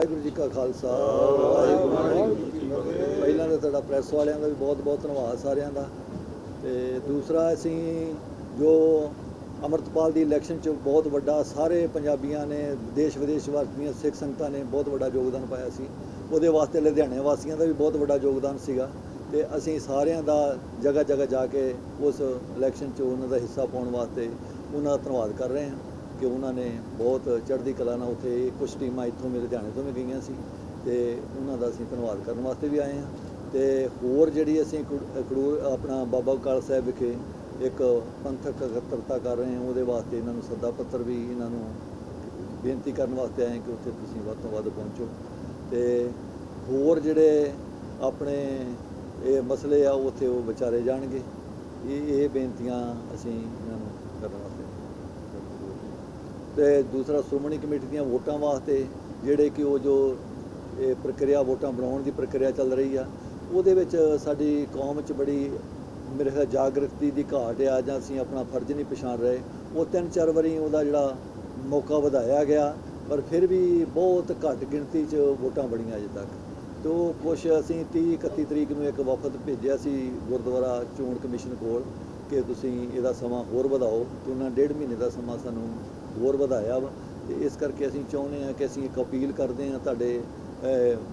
ਵਾਹਿਗੁਰੂ ਜੀ ਕਾ ਖਾਲਸਾ, ਵਾਹਿਗੁਰੂ ਜੀ ਕੀ ਫਤਿਹ। ਪਹਿਲਾਂ ਤਾਂ ਤੁਹਾਡਾ ਪ੍ਰੈਸ ਵਾਲਿਆਂ ਦਾ ਵੀ ਬਹੁਤ ਬਹੁਤ ਧੰਨਵਾਦ ਸਾਰਿਆਂ ਦਾ। ਤੇ ਦੂਸਰਾ, ਅਸੀਂ ਜੋ ਅਮਰਤਪਾਲ ਦੀ ਇਲੈਕਸ਼ਨ 'ਚ ਬਹੁਤ ਵੱਡਾ ਸਾਰੇ ਪੰਜਾਬੀਆਂ ਨੇ, ਦੇਸ਼ ਵਿਦੇਸ਼ ਵਾਸੀਆਂ, ਸਿੱਖ ਸੰਗਤਾਂ ਨੇ ਬਹੁਤ ਵੱਡਾ ਯੋਗਦਾਨ ਪਾਇਆ ਸੀ। ਉਹਦੇ ਵਾਸਤੇ ਲੁਧਿਆਣੇ ਵਾਸੀਆਂ ਦਾ ਵੀ ਬਹੁਤ ਵੱਡਾ ਯੋਗਦਾਨ ਸੀਗਾ। ਤੇ ਅਸੀਂ ਸਾਰਿਆਂ ਦਾ ਜਗ੍ਹਾ ਜਗ੍ਹਾ ਜਾ ਕੇ ਉਸ ਇਲੈਕਸ਼ਨ 'ਚ ਉਹਨਾਂ ਦਾ ਹਿੱਸਾ ਪਾਉਣ ਵਾਸਤੇ ਉਹਨਾਂ ਦਾ ਧੰਨਵਾਦ ਕਰ ਰਹੇ ਹਾਂ। ਕਿ ਉਹਨਾਂ ਨੇ ਬਹੁਤ ਚੜ੍ਹਦੀ ਕਲਾ ਨਾਲ ਉੱਥੇ ਕੁਝ ਟੀਮਾਂ ਇੱਥੋਂ ਮੇਰੇ ਲੁਧਿਆਣੇ ਤੋਂ ਵੀ ਗਈਆਂ ਸੀ ਤੇ ਉਹਨਾਂ ਦਾ ਅਸੀਂ ਧੰਨਵਾਦ ਕਰਨ ਵਾਸਤੇ ਵੀ ਆਏ ਹਾਂ। ਤੇ ਹੋਰ ਜਿਹੜੀ ਅਸੀਂ ਕੜੂਰ ਆਪਣਾ ਬਾਬਾ ਕਾਲ ਸਾਹਿਬ ਵਿਖੇ ਇੱਕ ਪੰਥਕ ਇਕੱਤਰਤਾ ਕਰ ਰਹੇ ਹਾਂ, ਉਹਦੇ ਵਾਸਤੇ ਇਹਨਾਂ ਨੂੰ ਸੱਦਾ ਪੱਤਰ ਵੀ ਇਹਨਾਂ ਨੂੰ ਬੇਨਤੀ ਕਰਨ ਵਾਸਤੇ ਆਏ ਕਿ ਉੱਥੇ ਤੁਸੀਂ ਵੱਧ ਤੋਂ ਵੱਧ ਪਹੁੰਚੋ। ਤੇ ਹੋਰ ਜਿਹੜੇ ਆਪਣੇ ਇਹ ਮਸਲੇ ਆ ਉੱਥੇ ਉਹ ਵਿਚਾਰੇ ਜਾਣਗੇ। ਇਹ ਇਹ ਬੇਨਤੀਆਂ ਅਸੀਂ ਇਹਨਾਂ ਨੂੰ ਕਰਨ ਵਾਸਤੇ। ਤੇ ਦੂਸਰਾ ਸ਼੍ਰੋਮਣੀ ਕਮੇਟੀ ਦੀਆਂ ਵੋਟਾਂ ਵਾਸਤੇ ਜਿਹੜੇ ਕਿ ਉਹ ਜੋ ਇਹ ਪ੍ਰਕਿਰਿਆ ਵੋਟਾਂ ਬਣਾਉਣ ਦੀ ਪ੍ਰਕਿਰਿਆ ਚੱਲ ਰਹੀ ਆ, ਉਹਦੇ ਵਿੱਚ ਸਾਡੀ ਕੌਮ 'ਚ ਬੜੀ ਮੇਰੇ ਖਿਆਲ ਜਾਗਰਤੀ ਦੀ ਘਾਟ ਆ ਜਾਂ ਅਸੀਂ ਆਪਣਾ ਫਰਜ਼ ਨਹੀਂ ਪਛਾਣ ਰਹੇ। ਉਹ ਤਿੰਨ ਚਾਰ ਵਾਰੀ ਉਹਦਾ ਜਿਹੜਾ ਮੌਕਾ ਵਧਾਇਆ ਗਿਆ, ਪਰ ਫਿਰ ਵੀ ਬਹੁਤ ਘੱਟ ਗਿਣਤੀ 'ਚ ਵੋਟਾਂ ਬਣੀਆਂ ਅਜੇ ਤੱਕ। ਤੋ ਕੁਛ ਅਸੀਂ 30 31 ਤਰੀਕ ਨੂੰ ਇੱਕ ਵਫਦ ਭੇਜਿਆ ਸੀ ਗੁਰਦੁਆਰਾ ਚੋਣ ਕਮਿਸ਼ਨ ਕੋਲ ਕਿ ਤੁਸੀਂ ਇਹਦਾ ਸਮਾਂ ਹੋਰ ਵਧਾਓ। ਤੇ ਉਹਨਾਂ ਡੇਢ ਮਹੀਨੇ ਦਾ ਸਮਾਂ ਸਾਨੂੰ ਹੋਰ ਵਧਾਇਆ ਵਾ। ਤੇ ਇਸ ਕਰਕੇ ਅਸੀਂ ਚਾਹੁੰਦੇ ਹਾਂ ਕਿ ਅਸੀਂ ਇੱਕ ਅਪੀਲ ਕਰਦੇ ਹਾਂ ਤੁਹਾਡੇ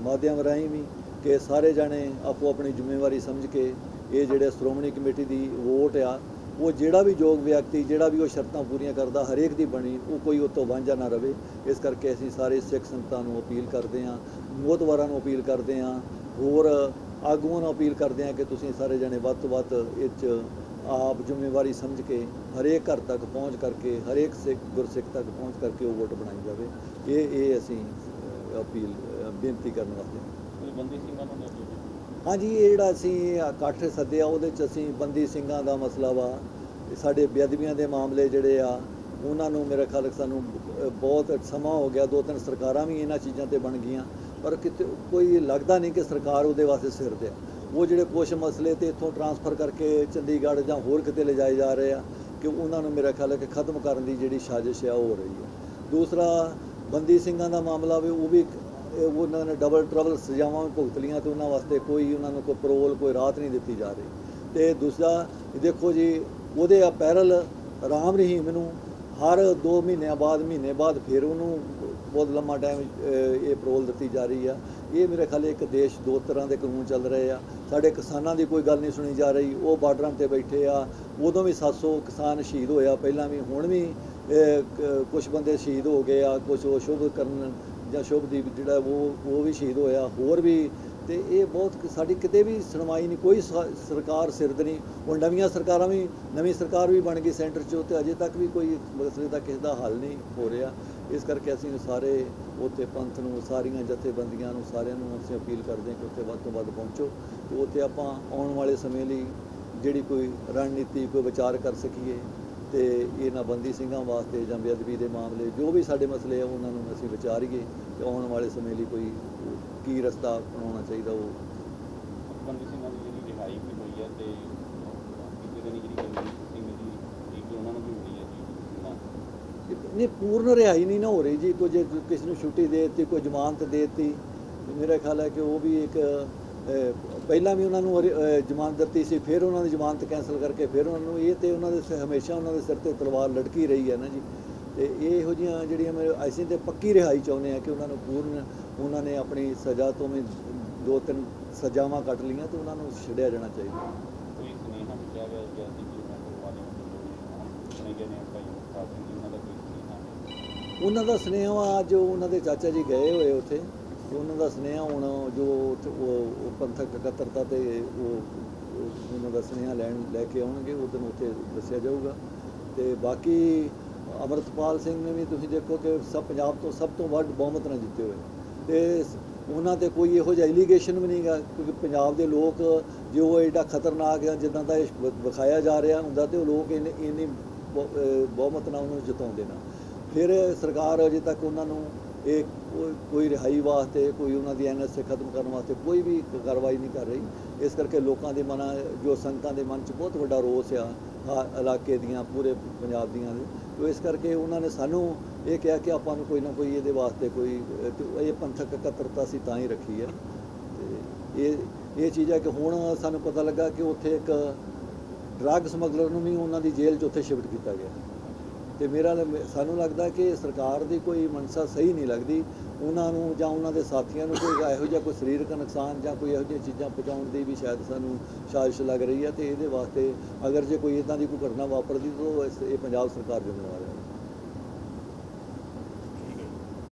ਮਾਧਿਅਮ ਰਾਹੀਂ ਵੀ ਕਿ ਸਾਰੇ ਜਾਣੇ ਆਪੋ ਆਪਣੀ ਜ਼ਿੰਮੇਵਾਰੀ ਸਮਝ ਕੇ ਇਹ ਜਿਹੜੇ ਸ਼੍ਰੋਮਣੀ ਕਮੇਟੀ ਦੀ ਵੋਟ ਆ, ਉਹ ਜਿਹੜਾ ਵੀ ਯੋਗ ਵਿਅਕਤੀ, ਜਿਹੜਾ ਵੀ ਉਹ ਸ਼ਰਤਾਂ ਪੂਰੀਆਂ ਕਰਦਾ, ਹਰੇਕ ਦੀ ਬਣੀ, ਉਹ ਕੋਈ ਉਹ ਤੋਂ ਵਾਂਝਾ ਨਾ ਰਵੇ। ਇਸ ਕਰਕੇ ਅਸੀਂ ਸਾਰੇ ਸਿੱਖ ਸੰਗਤਾਂ ਨੂੰ ਅਪੀਲ ਕਰਦੇ ਹਾਂ, ਮੋਹਤਵਾਰਾਂ ਨੂੰ ਅਪੀਲ ਕਰਦੇ ਹਾਂ, ਹੋਰ ਆਗੂਆਂ ਨੂੰ ਅਪੀਲ ਕਰਦੇ ਹਾਂ ਕਿ ਤੁਸੀਂ ਸਾਰੇ ਜਣੇ ਵੱਧ ਤੋਂ ਵੱਧ ਇਹ 'ਚ ਆਪ ਜ਼ਿੰਮੇਵਾਰੀ ਸਮਝ ਕੇ ਹਰੇਕ ਘਰ ਤੱਕ ਪਹੁੰਚ ਕਰਕੇ ਹਰੇਕ ਸਿੱਖ ਗੁਰਸਿੱਖ ਤੱਕ ਪਹੁੰਚ ਕਰਕੇ ਉਹ ਵੋਟ ਬਣਾਈ ਜਾਵੇ। ਇਹ ਇਹ ਅਸੀਂ ਅਪੀਲ ਬੇਨਤੀ ਕਰਨ ਵਾਸਤੇ। ਬੰਦੀ ਸਿੰਘਾਂ ਨੂੰ ਹਾਂਜੀ ਇਹ ਜਿਹੜਾ ਅਸੀਂ ਇਕੱਠ ਸੱਦਿਆ ਉਹਦੇ ਚ ਅਸੀਂ ਬੰਦੀ ਸਿੰਘਾਂ ਦਾ ਮਸਲਾ ਵਾ। ਸਾਡੇ ਬੇਅਦਬੀਆਂ ਦੇ ਮਾਮਲੇ ਜਿਹੜੇ ਆ ਉਹਨਾਂ ਨੂੰ ਮੇਰੇ ਖਿਆਲ ਸਾਨੂੰ ਬਹੁਤ ਸਮਾਂ ਹੋ ਗਿਆ। ਦੋ ਤਿੰਨ ਸਰਕਾਰਾਂ ਵੀ ਇਹਨਾਂ ਚੀਜ਼ਾਂ ਤੇ ਬਣ ਗਈਆਂ। ਪਰ ਕਿਤੇ ਕੋਈ ਲੱਗਦਾ ਨਹੀਂ ਕਿ ਸਰਕਾਰ ਉਹਦੇ ਵਾਸਤੇ ਸਿਰ ਤੇ ਆ। ਉਹ ਜਿਹੜੇ ਕੁਝ ਮਸਲੇ ਤੇ ਇੱਥੋਂ ਟਰਾਂਸਫਰ ਕਰਕੇ ਚੰਡੀਗੜ੍ਹ ਜਾਂ ਹੋਰ ਕਿਤੇ ਲਿਜਾਏ ਜਾ ਰਹੇ ਆ ਕਿ ਉਹਨਾਂ ਨੂੰ ਮੇਰਾ ਖਿਆਲ ਹੈ ਕਿ ਖਤਮ ਕਰਨ ਦੀ ਜਿਹੜੀ ਸਾਜ਼ਿਸ਼ ਹੈ ਉਹ ਹੋ ਰਹੀ ਹੈ। ਦੂਸਰਾ, ਬੰਦੀ ਸਿੰਘਾਂ ਦਾ ਮਾਮਲਾ ਵੀ ਉਹ ਵੀ ਉਹਨਾਂ ਨੇ ਡਬਲ ਟਰਬਲ ਸਜ਼ਾਵਾਂ ਵੀ ਭੁਗਤ ਲੀਆਂ ਤੇ ਉਹਨਾਂ ਵਾਸਤੇ ਕੋਈ ਉਹਨਾਂ ਨੂੰ ਕੋਈ ਪਰੋਲ ਕੋਈ ਰਾਹਤ ਨਹੀਂ ਦਿੱਤੀ ਜਾ ਰਹੀ। ਤੇ ਦੂਸਰਾ ਦੇਖੋ ਜੀ, ਉਹਦੇ ਅਪੈਰਲ ਰਾਮ ਰਹੀਮ ਨੂੰ ਹਰ 2 ਮਹੀਨਿਆਂ ਬਾਅਦ, ਮਹੀਨੇ ਬਾਅਦ ਫਿਰ ਉਹਨੂੰ ਬਹੁਤ ਲੰਮਾ ਟਾਈਮ ਇਹ ਪਰੋਲ ਦਿੱਤੀ ਜਾ ਰਹੀ ਆ। ਇਹ ਮੇਰੇ ਖਿਆਲ ਇੱਕ ਦੇਸ਼ ਦੋ ਤਰ੍ਹਾਂ ਦੇ ਕਾਨੂੰਨ ਚੱਲ ਰਹੇ ਆ। ਸਾਡੇ ਕਿਸਾਨਾਂ ਦੀ ਕੋਈ ਗੱਲ ਨਹੀਂ ਸੁਣੀ ਜਾ ਰਹੀ। ਉਹ ਬਾਰਡਰਾਂ ਤੇ ਬੈਠੇ ਆ। ਉਦੋਂ ਵੀ 700 ਕਿਸਾਨ ਸ਼ਹੀਦ ਹੋਇਆ ਪਹਿਲਾਂ ਵੀ, ਹੁਣ ਵੀ ਕੁਝ ਬੰਦੇ ਸ਼ਹੀਦ ਹੋ ਗਏ ਆ। ਕੁਝ ਉਹ ਸ਼ੁਭ ਕਰਨ ਜਾਂ ਸ਼ੁਭਦੀਪ ਜਿਹੜਾ ਉਹ ਉਹ ਵੀ ਸ਼ਹੀਦ ਹੋਇਆ। ਹੋਰ ਵੀ, ਤੇ ਇਹ ਬਹੁਤ ਸਾਡੀ ਕਿਤੇ ਵੀ ਸੁਣਵਾਈ ਨਹੀਂ। ਕੋਈ ਸਰਕਾਰ ਸਿਰਦ ਨਹੀਂ। ਹੁਣ ਨਵੀਆਂ ਸਰਕਾਰਾਂ ਵੀ, ਨਵੀਂ ਸਰਕਾਰ ਵੀ ਬਣ ਗਈ ਸੈਂਟਰ 'ਚ ਤੇ ਅਜੇ ਤੱਕ ਵੀ ਕੋਈ ਮਸਲੇ ਦਾ ਕਿਸੇ ਦਾ ਹੱਲ ਨਹੀਂ ਹੋ ਰਿਹਾ। ਇਸ ਕਰਕੇ ਅਸੀਂ ਸਾਰੇ ਉੱਥੇ ਪੰਥ ਨੂੰ, ਸਾਰੀਆਂ ਜਥੇਬੰਦੀਆਂ ਨੂੰ, ਸਾਰਿਆਂ ਨੂੰ ਅਸੀਂ ਅਪੀਲ ਕਰਦੇ ਹਾਂ ਕਿ ਉੱਥੇ ਵੱਧ ਤੋਂ ਵੱਧ ਪਹੁੰਚੋ ਤੇ ਉੱਥੇ ਆਪਾਂ ਆਉਣ ਵਾਲੇ ਸਮੇਂ ਲਈ ਜਿਹੜੀ ਕੋਈ ਰਣਨੀਤੀ, ਕੋਈ ਵਿਚਾਰ ਕਰ ਸਕੀਏ ਤੇ ਇਹਨਾਂ ਬੰਦੀ ਸਿੰਘਾਂ ਵਾਸਤੇ ਜਾਂ ਬੇਅਦਬੀ ਦੇ ਮਾਮਲੇ, ਜੋ ਵੀ ਸਾਡੇ ਮਸਲੇ ਆ, ਉਹਨਾਂ ਨੂੰ ਅਸੀਂ ਵਿਚਾਰੀਏ ਤੇ ਆਉਣ ਵਾਲੇ ਸਮੇਂ ਲਈ ਕੋਈ ਕੀ ਰਸਤਾ ਅਪਣਾਉਣਾ ਚਾਹੀਦਾ ਉਹ ਬੰਦੀ ਸਿੰਘਾਂ ਦੀ ਜਿਹੜੀ ਰਿਹਾਈ ਵੀ ਹੋਈ ਹੈ ਤੇ ਕਿਸੇ ਦਿਨ ਜਿਹੜੀ ਬੰਦੀ ਸਿੰਘ ਦੀ ਠੀਕ ਉਹਨਾਂ ਨੂੰ ਵੀ ਮਿਲੀ ਹੈ ਜੀ ਨਾ ਨਹੀਂ, ਪੂਰਨ ਰਿਹਾਈ ਨਹੀਂ ਨਾ ਹੋ ਰਹੀ ਜੀ। ਕੁਝ ਕਿਸੇ ਨੂੰ ਛੁੱਟੀ ਦੇ ਦਿੱਤੀ, ਕੋਈ ਜ਼ਮਾਨਤ ਦੇ ਦਿੱਤੀ ਮੇਰਾ ਖਿਆਲ ਹੈ ਕਿ ਉਹ ਵੀ ਇੱਕ ਪਹਿਲਾਂ ਵੀ ਉਹਨਾਂ ਨੂੰ ਜ਼ਮਾਨਤ ਦਿੱਤੀ ਸੀ, ਫਿਰ ਉਹਨਾਂ ਦੀ ਜ਼ਮਾਨਤ ਕੈਂਸਲ ਕਰਕੇ ਫਿਰ ਉਹਨਾਂ ਨੂੰ ਇਹ ਤੇ ਉਹਨਾਂ ਦੇ ਹਮੇਸ਼ਾ ਉਹਨਾਂ ਦੇ ਸਿਰ ਤੇ ਤਲਵਾਰ ਲਟਕੀ ਰਹੀ ਹੈ ਨਾ ਜੀ। ਤੇ ਇਹੋ ਜਿਹੀਆਂ ਜਿਹੜੀਆਂ ਮੇਰੇ ਅਸੀਂ ਤੇ ਪੱਕੀ ਰਿਹਾਈ ਚਾਹੁੰਦੇ ਆ ਕਿ ਉਹਨਾਂ ਨੂੰ ਪੂਰਨ, ਉਹਨਾਂ ਨੇ ਆਪਣੀ ਸਜ਼ਾ ਤੋਂ ਵੀ ਦੋ ਤਿੰਨ ਸਜ਼ਾਵਾਂ ਕੱਟ ਲਈਆਂ ਤੇ ਉਹਨਾਂ ਨੂੰ ਛੱਡਿਆ ਜਾਣਾ ਚਾਹੀਦਾ। ਕੋਈ ਸੁਨੇਹਾ ਵੀ ਕਿਹਾ ਗਿਆ ਸੀ ਕਿ ਉਹਨਾਂ ਕੋਲ ਵਾਲੇ ਹੁਣ ਸੁਣੇ ਗਏ ਨੇ ਭਾਈ ਉਹਨਾਂ ਉਹਨਾਂ ਦਾ ਸੁਨੇਹਾ ਵਾ, ਅੱਜ ਉਹਨਾਂ ਦੇ ਚਾਚਾ ਜੀ ਗਏ ਹੋਏ ਉੱਥੇ। ਉਹਨਾਂ ਦਾ ਸੁਨੇਹਾ ਹੁਣ ਜੋ ਉਹ ਪੰਥਕ ਇਕੱਤਰਤਾ ਤੇ ਉਹ ਉਹਨਾਂ ਦਾ ਸੁਨੇਹਾ ਲੈਣ, ਲੈ ਕੇ ਆਉਣਗੇ, ਉਹ ਦਿਨ ਉੱਥੇ ਦੱਸਿਆ ਜਾਊਗਾ। ਤੇ ਬਾਕੀ ਅਮਰਤਪਾਲ ਸਿੰਘ ਨੇ ਵੀ ਤੁਸੀਂ ਦੇਖੋ ਕਿ ਸਭ ਪੰਜਾਬ ਤੋਂ ਸਭ ਤੋਂ ਵੱਧ ਬਹੁਮਤ ਨਾਲ ਜਿੱਤੇ ਹੋਏ। ਤੇ ਉਹਨਾਂ ਤੇ ਕੋਈ ਇਹੋ ਜਿਹਾ ਐਲੀਗੇਸ਼ਨ ਵੀ ਨਹੀਂਗਾ, ਕਿਉਂਕਿ ਪੰਜਾਬ ਦੇ ਲੋਕ ਜੋ ਐਡਾ ਖਤਰਨਾਕ ਆ ਜਿੱਦਾਂ ਦਾ ਇਹ ਵਿਖਾਇਆ ਜਾ ਰਿਹਾ ਹੁੰਦਾ ਤੇ ਉਹ ਲੋਕ ਇੰਨੇ ਇੰਨੀ ਬਹੁ- ਬਹੁਮਤ ਨਾਲ ਉਹਨੂੰ ਜਿਤਾਉਂਦੇ ਨਾ। ਫਿਰ ਸਰਕਾਰ ਅਜੇ ਤੱਕ ਉਹਨਾਂ ਨੂੰ ਇਹ ਕੋਈ- ਕੋਈ ਰਿਹਾਈ ਵਾਸਤੇ, ਕੋਈ ਉਹਨਾਂ ਦੀ ਐਨਐਸਏ ਖਤਮ ਕਰਨ ਵਾਸਤੇ ਕੋਈ ਵੀ ਕਾਰਵਾਈ ਨਹੀਂ ਕਰ ਰਹੀ। ਇਸ ਕਰਕੇ ਲੋਕਾਂ ਦੇ ਮਨਾਂ, ਜੋ ਸੰਗਤਾਂ ਦੇ ਮਨ 'ਚ ਬਹੁਤ ਵੱਡਾ ਰੋਸ ਆ ਖਾ- ਇਲਾਕੇ ਦੀਆਂ, ਪੂਰੇ ਪੰਜਾਬ ਦੀਆਂ ਦੇ। ਤੋ ਇਸ ਕਰਕੇ ਉਹਨਾਂ ਨੇ ਸਾਨੂੰ ਇਹ ਕਿਹਾ ਕਿ ਆਪਾਂ ਨੂੰ ਕੋਈ ਨਾ ਕੋਈ ਇਹਦੇ ਵਾਸਤੇ ਕੋਈ ਇਹ ਪੰਥਕ ਇਕੱਤਰਤਾ ਸੀ ਤਾਂ ਹੀ ਰੱਖੀ ਹੈ ਤੇ ਇਹ ਇਹ ਚੀਜ਼ ਹੈ ਕਿ ਹੁਣ ਸਾਨੂੰ ਪਤਾ ਲੱਗਾ ਕਿ ਉੱਥੇ ਇੱਕ ਡਰੱਗ ਸਮਗਲਰ ਨੂੰ ਵੀ ਉਹਨਾਂ ਦੀ ਜੇਲ੍ਹ 'ਚ ਉੱਥੇ ਸ਼ਿਫਟ ਕੀਤਾ ਗਿਆ। ਤੇ ਮੇਰਾ ਲ- ਸਾਨੂੰ ਲੱਗਦਾ ਕਿ ਸਰਕਾਰ ਦੀ ਕੋਈ ਮਨਸਾ ਸਹੀ ਨਹੀਂ ਲੱਗਦੀ। ਉਹਨਾਂ ਨੂੰ ਜਾਂ ਉਹਨਾਂ ਦੇ ਸਾਥੀਆਂ ਨੂੰ ਕੋਈ ਇਹੋ ਜਿਹਾ ਕੋਈ ਸਰੀਰਕ ਨੁਕਸਾਨ ਜਾਂ ਕੋਈ ਇਹੋ ਜਿਹੀਆਂ ਚੀਜ਼ਾਂ ਪਹੁੰਚਾਉਣ ਦੀ ਵੀ ਸ਼ਾਇਦ ਸਾਨੂੰ ਸਾਜ਼ਿਸ਼ ਲੱਗ ਰਹੀ ਹੈ ਤੇ ਇਹਦੇ ਵਾਸਤੇ ਅਗਰ ਜੇ ਕੋਈ ਇਦਾਂ ਦੀ ਕੋਈ ਘਟਨਾ ਵਾਪਰਦੀ ਤਾਂ ਉਹ ਇਹ ਪੰਜਾਬ ਸਰਕਾਰ ਜ਼ਿੰਮੇਵਾਰ ਹੈ